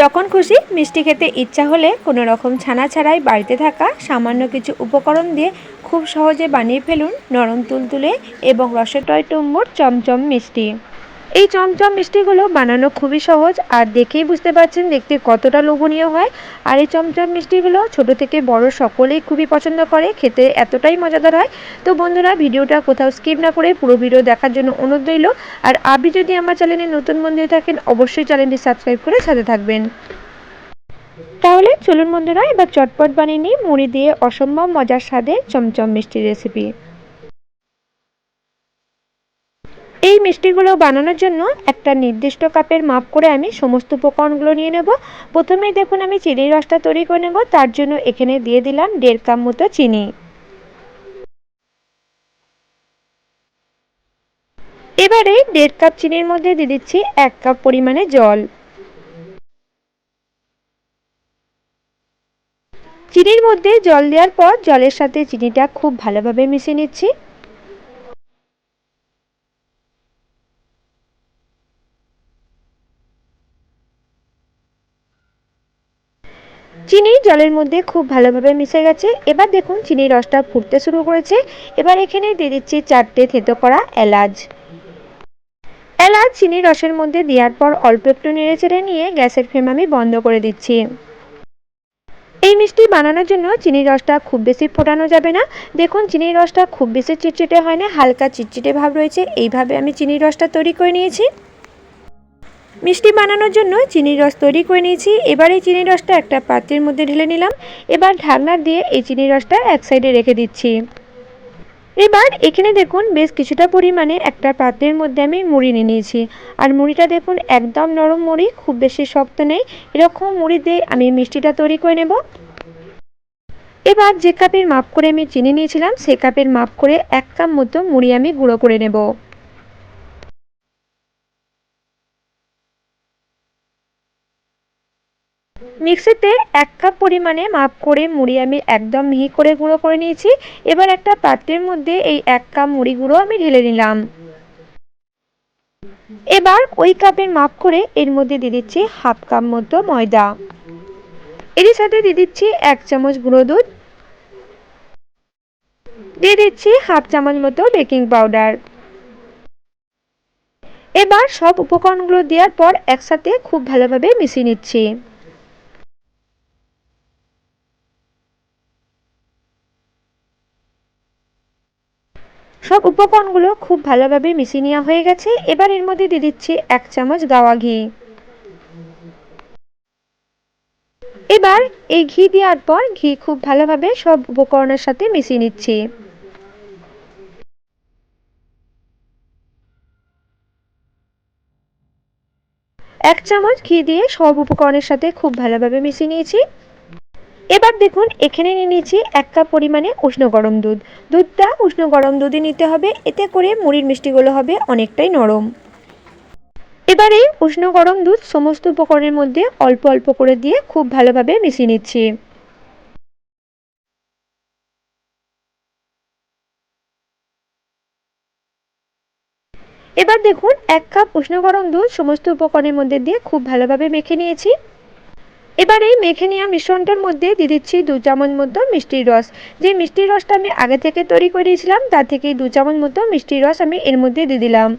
যখন খুশি মিষ্টি খেতে ইচ্ছা হলে কোনো রকম ছানা ছাড়াই বাড়িতে থাকা সামান্য কিছু উপকরণ দিয়ে খুব সহজে বানিয়ে ফেলুন নরম তুলতুলে এবং রসে টয় টুম্বুর চমচম মিষ্টি। এই চমচম মিষ্টিগুলো বানানো খুবই সহজ আর দেখেই বুঝতে পারছেন দেখতে কতটা লোভনীয় হয়। আর এই চমচম মিষ্টিগুলো ছোট থেকে বড় সকলেই খুবই পছন্দ করে, খেতে এতটাই মজাদার হয়। তো বন্ধুরা, ভিডিওটা কোথাও স্কিপ না করে পুরো ভিডিও দেখার জন্য অনুরোধ রইল। আর আপনি যদি আমার চ্যানেলে নতুন বন্ধু থাকেন, অবশ্যই চ্যানেলটি সাবস্ক্রাইব করে সাথে থাকবেন। তাহলে চলুন বন্ধুরা, এবার চটপট বানিয়ে নিই মুড়ি দিয়ে অসম্ভব মজার স্বাদে চমচম মিষ্টির রেসিপি। এই মিষ্টিগুলো বানানোর জন্য একটা নির্দিষ্ট কাপের মাপ করে আমি সমস্ত উপকরণগুলো নিয়ে নেব। প্রথমেই দেখুন, আমি চিনির রসটা তৈরি করে নেব। তার জন্য এখানে দিয়ে দিলাম দেড় কাপ মতো চিনি। এবারে দেড় কাপ চিনির মধ্যে দিয়ে দিচ্ছি এক কাপ পরিমাণে জল। চিনির মধ্যে জল দেওয়ার পর জলের সাথে চিনিটা খুব ভালোভাবে মিশিয়ে নিচ্ছি চিনি জলের মধ্যে খুব ভালোভাবে মিশে গেছে। এবার দেখুন, চিনির রসটা ফুটতে শুরু করেছে। এবার এখানে দিয়ে দিচ্ছি চারটে থেতো করা এলাচ। এলাচ চিনির রসের মধ্যে দেওয়ার পর অল্প একটু নেড়ে চেড়ে নিয়ে গ্যাসের ফ্লেম আমি বন্ধ করে দিচ্ছি। এই মিষ্টি বানানোর জন্য চিনির রসটা খুব বেশি ফোটানো যাবে না। দেখুন, চিনির রসটা খুব বেশি চিটচিটে হয় না, হালকা চিটচিটে ভাব রয়েছে। এইভাবে আমি চিনির রসটা তৈরি করে নিয়েছি। মিষ্টি বানানোর জন্য চিনির রস তৈরি করে নিয়েছি। এবার এই চিনির রসটা একটা পাত্রের মধ্যে ঢেলে নিলাম। এবার ঢাকনা দিয়ে এই চিনির রসটা এক সাইডে রেখে দিচ্ছি। এবার এখানে দেখুন বেশ কিছুটা পরিমাণে একটা পাত্রের মধ্যে আমি মুড়ি নিয়ে নিয়েছি। আর মুড়িটা দেখুন একদম নরম মুড়ি, খুব বেশি শক্ত নেই। এরকম মুড়ি দিয়ে আমি মিষ্টিটা তৈরি করে নেব। এবার যে কাপের মাপ করে আমি চিনি নিয়েছিলাম, সে কাপের মাপ করে এক কাপ মতো মুড়ি আমি গুঁড়ো করে নেব। মিক্সিতে এক কাপ পরিমাণে মাপ করে মুড়ি আমি একদম মিহি করে গুঁড়ো করে নিয়েছি। এবার একটা পাত্রের মধ্যে এই এক কাপ মুড়ি গুঁড়ো আমি ঢেলে নিলাম। এবার ওই কাপের মাপ করে এর মধ্যে দিয়ে দিচ্ছি হাফ কাপ মতো ময়দা। এর সাথে দিয়ে দিচ্ছি এক চামচ গুঁড়ো দুধ। দিয়ে দিচ্ছি হাফ চামচ মতো বেকিং পাউডার। এবার সব উপকরণগুলো দেওয়ার পর একসাথে খুব ভালোভাবে মিশিয়ে নিচ্ছি। সব উপকরণগুলো খুব ভালোভাবে মিশিয়ে নেওয়া হয়ে গেছে। এবার এর মধ্যে দিয়ে দিচ্ছি এক চামচ গাওয়া ঘি। এবার এই ঘি দেওয়ার পর ঘি খুব ভালোভাবে সব উপকরণের সাথে মিশিয়ে নিচ্ছি। এক চামচ ঘি দিয়ে সব উপকরণের সাথে খুব ভালোভাবে মিশিয়ে নিয়েছি। এবার দেখুন, এখানে নিয়ে নিয়েছি এক কাপ পরিমাণে উষ্ণ গরম দুধ। দুধটা উষ্ণ গরম দুধে নিতে হবে, এতে করে মুড়ির মিষ্টিগুলো হবে অনেকটাই নরম। এবারে উষ্ণ গরম দুধ সমস্ত উপকরণের মধ্যে অল্প অল্প করে দিয়ে খুব ভালোভাবে মিশিয়ে নিচ্ছি। এবার দেখুন, এক কাপ উষ্ণ গরম দুধ সমস্ত উপকরণের মধ্যে দিয়ে খুব ভালোভাবে মেখে নিয়েছি। এবার এই মেখে নেওয়া মিশ্রণটার মধ্যে দিয়ে দিচ্ছি দু চামচ মতো মিষ্টির রস। যে মিষ্টির রসটা আমি আগে থেকে তৈরি করে দিয়েছিলাম তার থেকে দু চামচ মতো মিষ্টির রস আমি এর মধ্যে দিয়ে দিলাম।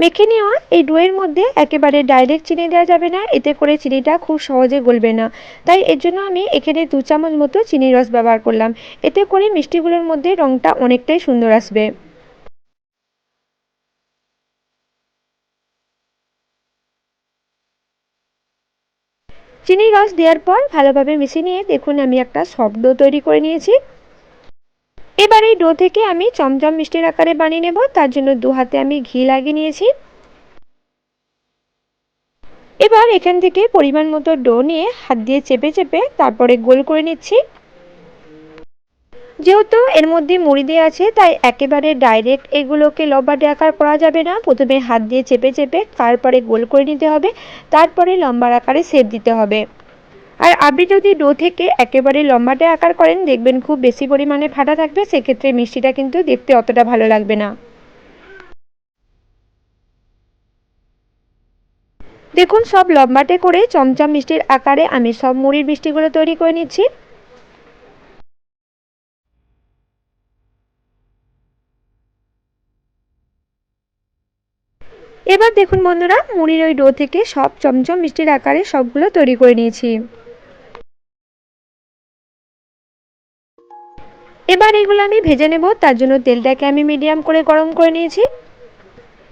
মেখে নেওয়া এই ডোয়ের মধ্যে একেবারে ডাইরেক্ট চিনি দেওয়া যাবে না, এতে করে চিনিটা খুব সহজে গলবে না। তাই এর জন্য আমি এখানে দু চামচ মতো চিনির রস ব্যবহার করলাম। এতে করে মিষ্টিগুলোর মধ্যে রঙটা অনেকটাই সুন্দর আসবে। চিনির রস দেওয়ার পর ভালোভাবে মিশিয়ে নিয়ে দেখুন আমি একটা সফট ডো তৈরি করে নিয়েছি। এবার এই ডো থেকে আমি চমচম মিষ্টির আকারে বানিয়ে নেব, তার জন্য দু হাতে আমি ঘি লাগিয়ে নিয়েছি। এবার এখান থেকে পরিমাণ মতো ডো নিয়ে হাত দিয়ে চেপে চেপে তারপরে গোল করে নিচ্ছি। যেহেতু এর মধ্যে মুড়ি দেওয়া আছে, তাই একেবারে ডাইরেক্ট এগুলোকে লম্বাটে আকার করা যাবে না। প্রথমে হাত দিয়ে চেপে চেপে তারপরে গোল করে নিতে হবে, তারপরে লম্বার আকারে সেপ দিতে হবে। আর আপনি যদি ডো থেকে একেবারে লম্বাটে আকার করেন, দেখবেন খুব বেশি পরিমাণে ফাটা থাকবে, সেক্ষেত্রে মিষ্টিটা কিন্তু দেখতে অতটা ভালো লাগবে না। দেখুন, সব লম্বাটে করে চমচম মিষ্টির আকারে আমি সব মুড়ির মিষ্টিগুলো তৈরি করে নিচ্ছি। এবার দেখুন বন্ধুরা, মুড়ির ওই ডো থেকে সব চমচম মিষ্টির আকারে সবগুলো তৈরি করে নিয়েছি। এবার এগুলো আমি ভেজে নেব, তার জন্য তেলটাকে আমি মিডিয়াম করে গরম করে নিয়েছি।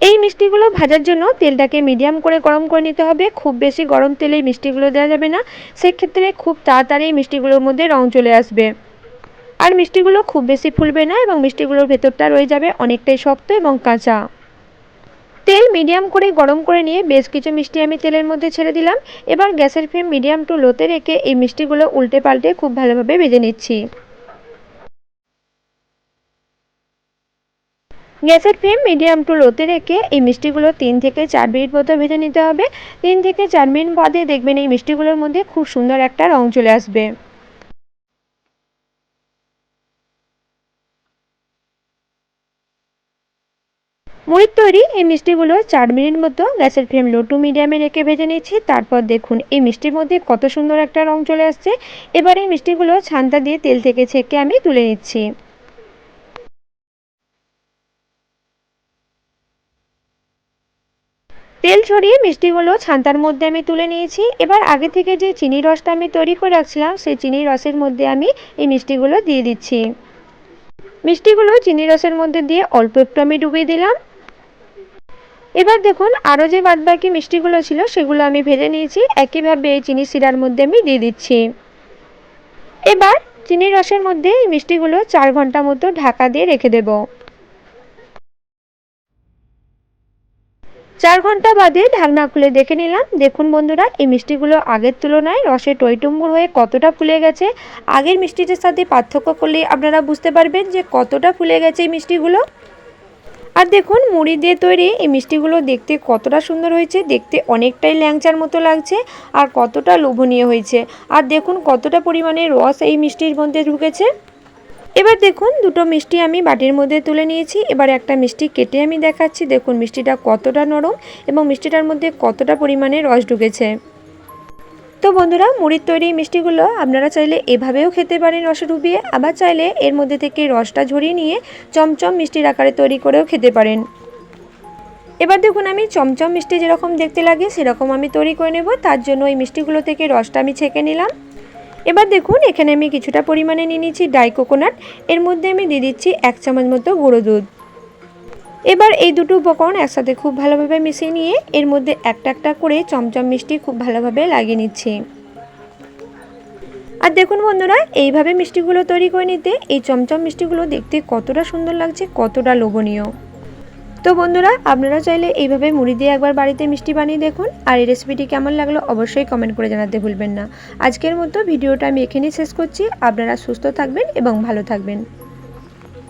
এই মিষ্টিগুলো ভাজার জন্য তেলটাকে মিডিয়াম করে গরম করে নিতে হবে, খুব বেশি গরম তেলে মিষ্টিগুলো দেওয়া যাবে না। সেক্ষেত্রে খুব তাড়াতাড়ি মিষ্টিগুলোর মধ্যে রং চলে আসবে। আর মিষ্টিগুলো খুব বেশি ফুলবে না এবং মিষ্টিগুলোর ভেতরটা রয়ে যাবে অনেকটাই শক্ত এবং কাঁচা। তেল মিডিয়াম করে গরম করে নিয়ে বেশ কিছু মিষ্টি আমি তেলের মধ্যে ছেড়ে দিলাম। এবার গ্যাসের ফ্লেম মিডিয়াম টু লোতে রেখে এই মিষ্টিগুলো উল্টে পাল্টে খুব ভালোভাবে ভেজে নিচ্ছি। গ্যাসের ফ্লেম মিডিয়াম টু লোতে রেখে এই মিষ্টিগুলো তিন থেকে চার মিনিট মতো ভেজে নিতে হবে। তিন থেকে চার মিনিট বাদে দেখবেন এই মিষ্টিগুলোর মধ্যে খুব সুন্দর একটা রং চলে আসবে। মুড়ির তৈরি এই মিষ্টিগুলো চার মিনিট মতো গ্যাসের ফ্লেম লো টু মিডিয়ামে রেখে ভেজে নিচ্ছি তারপর দেখুন এই মিষ্টির মধ্যে কত সুন্দর একটা রং চলে আসছে। এবার এই মিষ্টিগুলো ছান্তা দিয়ে তেল থেকে ছেঁকে আমি তুলে নিচ্ছি। তেল ছড়িয়ে মিষ্টিগুলো ছান্তার মধ্যে আমি তুলে নিয়েছি। এবার আগে থেকে যে চিনি রসটা আমি তৈরি করে রাখছিলাম, সেই চিনি রসের মধ্যে আমি এই মিষ্টিগুলো দিয়ে দিচ্ছি। মিষ্টিগুলো চিনি রসের মধ্যে দিয়ে অল্প একটু আমি ডুবিয়ে দিলাম। এবার দেখুন, আরও যে বাদবাকি মিষ্টিগুলো ছিল, সেগুলো আমি ভেজে নিয়েছি। একইভাবে এই চিনি শিরার মধ্যে আমি দিয়ে দিচ্ছি। এবার চিনি রসের মধ্যে এই মিষ্টিগুলো চার ঘণ্টা মতো ঢাকা দিয়ে রেখে দেবো। চার ঘণ্টা বাদে ঢাকনা খুলে দেখে নিলাম। দেখুন বন্ধুরা, এই মিষ্টিগুলো আগের তুলনায় রসে টইটুম্বুর হয়ে কতটা ফুলে গেছে। আগের মিষ্টিটার সাথে পার্থক্য করলে আপনারা বুঝতে পারবেন যে কতটা ফুলে গেছে এই মিষ্টিগুলো। আর দেখুন, মুড়ি দিয়ে তৈরি এই মিষ্টিগুলো দেখতে কতটা সুন্দর হয়েছে, দেখতে অনেকটাই ল্যাংচার মতো লাগছে আর কতটা লোভনীয় হয়েছে। আর দেখুন, কতটা পরিমাণে রস এই মিষ্টির মধ্যে ঢুকেছে। এবার দেখুন, দুটো মিষ্টি আমি বাটির মধ্যে তুলে নিয়েছি। এবার একটা মিষ্টি কেটে আমি দেখাচ্ছি। দেখুন, মিষ্টিটা কতটা নরম এবং মিষ্টিটার মধ্যে কতটা পরিমাণে রস ঢুকেছে। তো বন্ধুরা, মুড়ির তৈরি মিষ্টিগুলো আপনারা চাইলে এভাবেও খেতে পারেন রসে ডুবিয়ে আবার চাইলে এর মধ্যে থেকে রসটা ঝরিয়ে নিয়ে চমচম মিষ্টির আকারে তৈরি করেও খেতে পারেন। এবার দেখুন আমি চমচম মিষ্টি যেরকম দেখতে লাগে সেরকম আমি তৈরি করে নেব, তার জন্য ওই মিষ্টিগুলো থেকে রসটা আমি ছেঁকে নিলাম। এবার দেখুন, এখানে আমি কিছুটা পরিমাণে নিয়ে নিচ্ছি ডাই কোকোনাট এর মধ্যে আমি দিয়ে দিচ্ছি এক চামচ মতো গুঁড়ো দুধ। এবার এই দুটো উপকরণ একসাথে খুব ভালোভাবে মিশিয়ে নিয়ে এর মধ্যে একটা একটা করে চমচম মিষ্টি খুব ভালোভাবে লাগিয়ে নিচ্ছি। আর দেখুন বন্ধুরা, এইভাবে মিষ্টিগুলো তৈরি করে নিতে এই চমচম মিষ্টিগুলো দেখতে কতটা সুন্দর লাগছে, কতটা লোভনীয়। তো বন্ধুরা, আপনারা চাইলে এইভাবে মুড়ি দিয়ে একবার বাড়িতে মিষ্টি বানিয়ে দেখুন। আর এই রেসিপিটি কেমন লাগল অবশ্যই কমেন্ট করে জানাতে ভুলবেন না। আজকের মতো ভিডিওটা আমি এখানেই শেষ করছি। আপনারা সুস্থ থাকবেন এবং ভালো থাকবেন।